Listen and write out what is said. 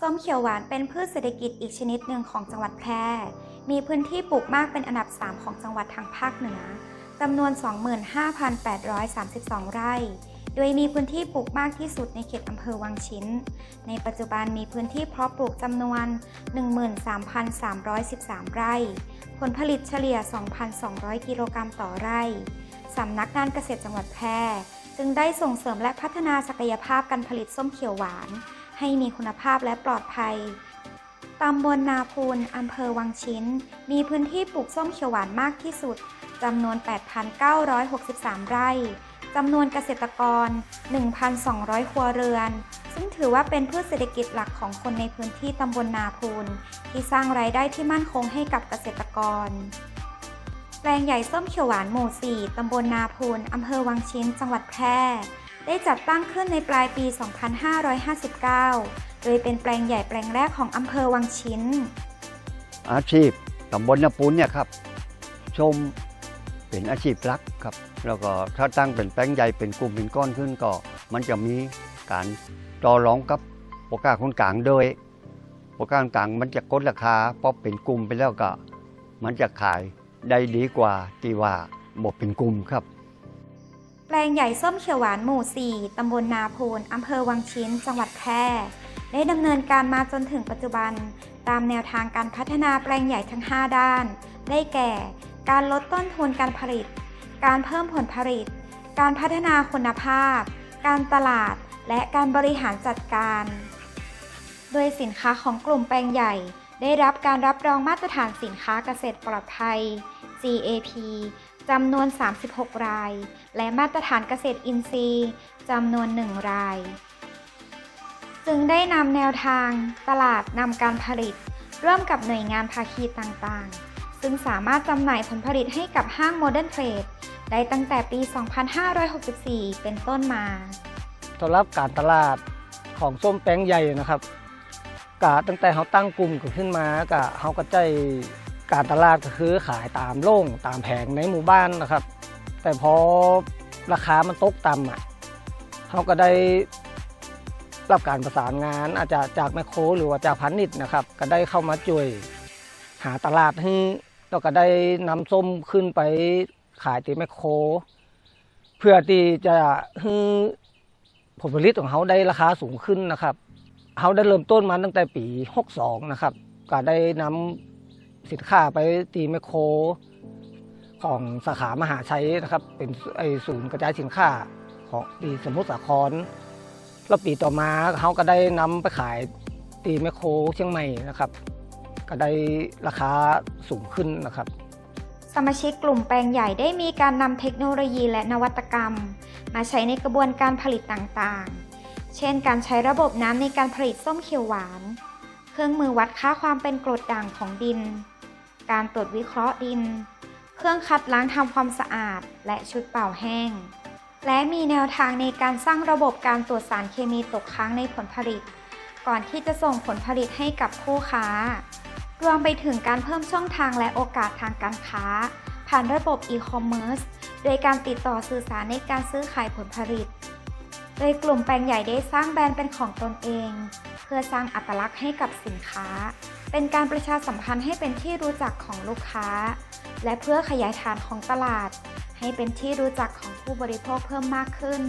ส้มเขียวหวานเป็นพืชเศรษฐกิจอีกชนิดหนึ่งของจังหวัดแพร่ มีพื้นที่ปลูกมากเป็นอันดับ 3 ของจังหวัดทางภาคเหนือจำนวน 25,832 ไร่ โดยมีพื้นที่ปลูกมากที่สุดในเขตอำเภอวังชิ้น ในปัจจุบันมีพื้นที่เพาะปลูกจำนวน 13,313 ไร่ ผลผลิตเฉลี่ย 2,200 กิโลกรัมต่อไร่ สำนักงานเกษตรจังหวัดแพร่ จึงได้ส่งเสริมและพัฒนาศักยภาพการผลิตส้มเขียวหวาน ให้มีคุณภาพและปลอดภัย ตำบลนาพูนอำเภอวังชิ้น มีพื้นที่ปลูกส้มเขียวหวานมากที่สุดจำนวน 8,963 ไร่จำนวนเกษตรกร 1,200 ครัวเรือน ซึ่งถือว่าเป็นพืชเศรษฐกิจหลักของคนในพื้นที่ตำบลนาพูน ที่สร้างรายได้ที่มั่นคงให้กับเกษตรกร แปลงใหญ่ส้มเขียวหวานหมู่ 4 ตำบลนาพูนอำเภอวังชิ้น จังหวัดแพร่ ได้จัดตั้งขึ้นในปลายปี 2559 โดยเป็นแปลงใหญ่แปลงแรกของอำเภอวังชิ้น อาชีพตำบลนาปูนเนี่ยครับ ชมเป็นอาชีพหลักครับ แล้วก็ถ้าตั้งเป็นแปลงใหญ่เป็นกลุ่มเป็นก้อนขึ้นก็ มันจะมีการต่อรองกับโอกาคนกลางโดยโอกาคนกลางมันจะกดราคาเพราะเป็นกลุ่มไปแล้วก็ มันจะขายได้ดีกว่าที่ว่าบอกเป็นกลุ่มครับ แปลงใหญ่ส้มเขียวหวานหมู่ 4 ตำบลนาโพน อำเภอวังชิ้น จังหวัดแพร่ ได้ดำเนินการมาจนถึงปัจจุบัน ตามแนวทางการพัฒนาแปลงใหญ่ทั้ง 5 ด้าน ได้แก่ การลดต้นทุนการผลิต การเพิ่มผลผลิต การพัฒนาคุณภาพ การตลาด และการบริหารจัดการ โดยสินค้าของกลุ่มแปลงใหญ่ ได้รับการรับรองมาตรฐานสินค้าเกษตรปลอดภัย GAP จำนวน 36 ราย และมาตรฐานเกษตรอินทรีย์จำนวน 1 ราย จึงได้นำแนวทาง ตลาดนำการผลิต ร่วมกับหน่วยงานภาคีต่างๆ ซึ่งสามารถจำหน่ายผลผลิตให้กับห้างโมเดิร์นเทรดได้ตั้งแต่ปี 2564 เป็นต้นมาสำหรับการตลาดของส้มแป้งใหญ่นะครับกะตั้งแต่เขาตั้งกลุ่มขึ้นมากะเขาก็ใจ การตลาดก็คือขายตามโล่งตามแผงในหมู่บ้านนะครับ แต่พอราคามันตกต่ำอะเขาก็ได้รับการประสานงานอาจจะจากแมคโครหรือว่าจากพันนิดนะครับ ก็ได้เข้ามาช่วยหาตลาดให้แล้วก็ได้นำส้มขึ้นไปขายที่แมคโคร เพื่อที่จะให้ผลผลิตของเขาได้ราคาสูงขึ้นนะครับเขาได้เริ่มต้นมาตั้งแต่ปี 62 นะครับ ก็ได้นำ สินค้าไปตีแมคโครของสาขามหาชัยนะครับ เป็นไอศูนย์กระจายสินค้าของปีสมุทรสาคร แล้วปีต่อมาเขาก็ได้นำไปขายตีแมคโครเชียงใหม่นะครับ ก็ได้ราคาสูงขึ้นนะครับสมาชิกกลุ่มแปลงใหญ่ได้มีการนำเทคโนโลยีและนวัตกรรม มาใช้ในกระบวนการผลิตต่างๆ เช่น การใช้ระบบน้ำในการผลิตส้มเขียวหวาน เครื่องมือวัดค่าความเป็นกรดด่างของดิน การตรวจวิเคราะห์ดิน เครื่องคัดล้างทำความสะอาด และชุดเป่าแห้ง และมีแนวทางในการสร้างระบบการตรวจสารเคมีตกค้างในผลผลิต ก่อนที่จะส่งผลผลิตให้กับผู้ค้า รวมไปถึงการเพิ่มช่องทางและโอกาสทางการค้า ผ่านระบบอีคอมเมิร์ซโดยการติดต่อสื่อสารในการซื้อขายผลผลิต โดยกลุ่มแปลงใหญ่ได้สร้างแบรนด์เป็นของตนเอง เพื่อสร้างอัตลักษณ์ให้กับสินค้า เป็นการประชาสัมพันธ์ให้เป็นที่รู้จักของลูกค้า และเพื่อขยายฐานของตลาด ให้เป็นที่รู้จักของผู้บริโภคเพิ่มมากขึ้น